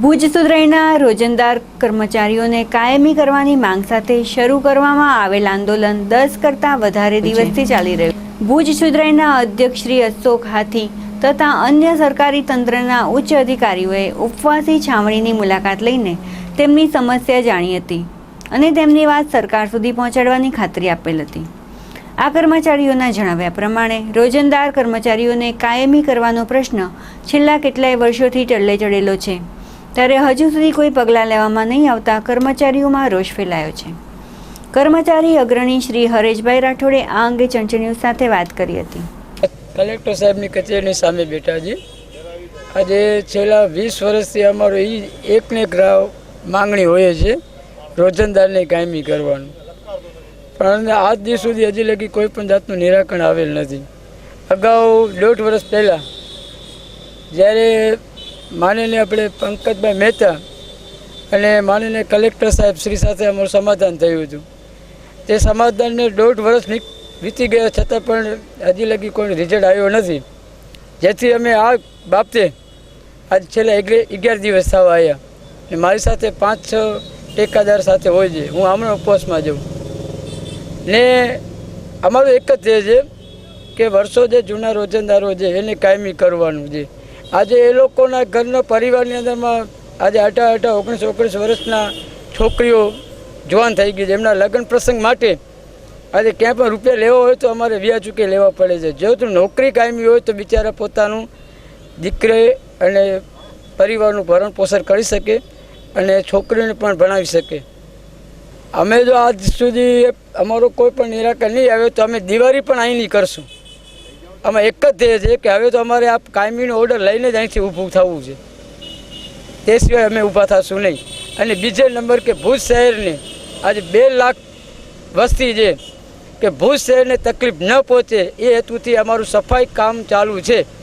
ભુજ સુધરાઈના રોજંદાર કર્મચારીઓને કાયમી કરવાની માંગ સાથે શરૂ કરવામાં આવેલ આંદોલન દસ કરતાં વધારે દિવસથી ચાલી રહ્યું. ભુજ સુધરાઈના અધ્યક્ષ શ્રી અશોક હાથી તથા અન્ય સરકારી તંત્રના ઉચ્ચ અધિકારીઓએ ઉપવાસી છાવણીની મુલાકાત લઈને તેમની સમસ્યા જાણી હતી અને તેમની વાત સરકાર સુધી પહોંચાડવાની ખાતરી આપેલ હતી. આ કર્મચારીઓના જણાવ્યા પ્રમાણે રોજંદાર કર્મચારીઓને કાયમી કરવાનો પ્રશ્ન છેલ્લા કેટલાય વર્ષોથી ટલ્લે ચડેલો છે. ત્યારે હજુ સુધી કોઈ પગલાં લેવામાં નહીં આવતા કર્મચારીઓમાં રોષ ફેલાયો છે. કર્મચારી અગ્રણી શ્રી હરેશભાઈ રાઠોડે આ અંગે ચંચળ સાથે વાત કરી હતી. કલેક્ટર સાહેબની કચેરીની સામે બેઠા છે આજે છેલ્લા વીસ વર્ષથી અમારો એ એકને એક રાવ માંગણી હોય છે, રોજંદારને કાયમી કરવાનું. પણ આજ દિવસ સુધી હજી લગી કોઈ પણ જાતનું નિરાકરણ આવેલ નથી. અગાઉ દોઢ વર્ષ પહેલાં જ્યારે માનીને આપણે પંકજભાઈ મહેતા અને માનીને કલેક્ટર સાહેબ શ્રી સાથે અમારું સમાધાન થયું હતું. તે સમાધાનને દોઢ વર્ષ વીતી ગયા છતાં પણ હજી લગી કોઈ રિઝલ્ટ આવ્યો નથી. જેથી અમે આ બાબતે આજ છેલ્લા અગિયાર દિવસ થવા આવ્યા ને મારી સાથે પાંચ છ ટેકાદાર સાથે હોય છે. હું હમણાં ઉપવાસમાં જાઉં. ને અમારું એક જ ધ્યેય છે કે વર્ષો જે જૂના રોજંદારો છે એને કાયમી કરવાનું છે. આજે એ લોકોના ઘરના પરિવારની અંદરમાં આજે અઢાર અઢાર ઓગણીસ ઓગણીસ વર્ષના છોકરીઓ જવાન થઈ ગઈ છે. એમના લગ્ન પ્રસંગ માટે આજે ક્યાં પણ રૂપિયા લેવા હોય તો અમારે વ્યાજ ચૂકે લેવા પડે છે. જો તો નોકરી કાયમી હોય તો બિચારા પોતાનું દીકરી અને પરિવારનું ભરણ પોષણ કરી શકે અને છોકરીને પણ ભણાવી શકે. અમે જો આજ સુધી અમારો કોઈ પણ નિરાકરણ નહીં આવે તો અમે દિવાળી પણ અહીંની કરશું. અમે એક જ ધ્યેય છે કે હવે તો અમારે આ કાયમીનો ઓર્ડર લઈને જ અહીંથી ઊભું થવું છે. તે સિવાય અમે ઊભા થશું નહીં. અને બીજો નંબર કે ભુજ શહેરને આજે બે લાખ વસ્તી છે કે ભુજ શહેરને તકલીફ ન પહોંચે એ હેતુથી અમારું સફાઈ કામ ચાલુ છે.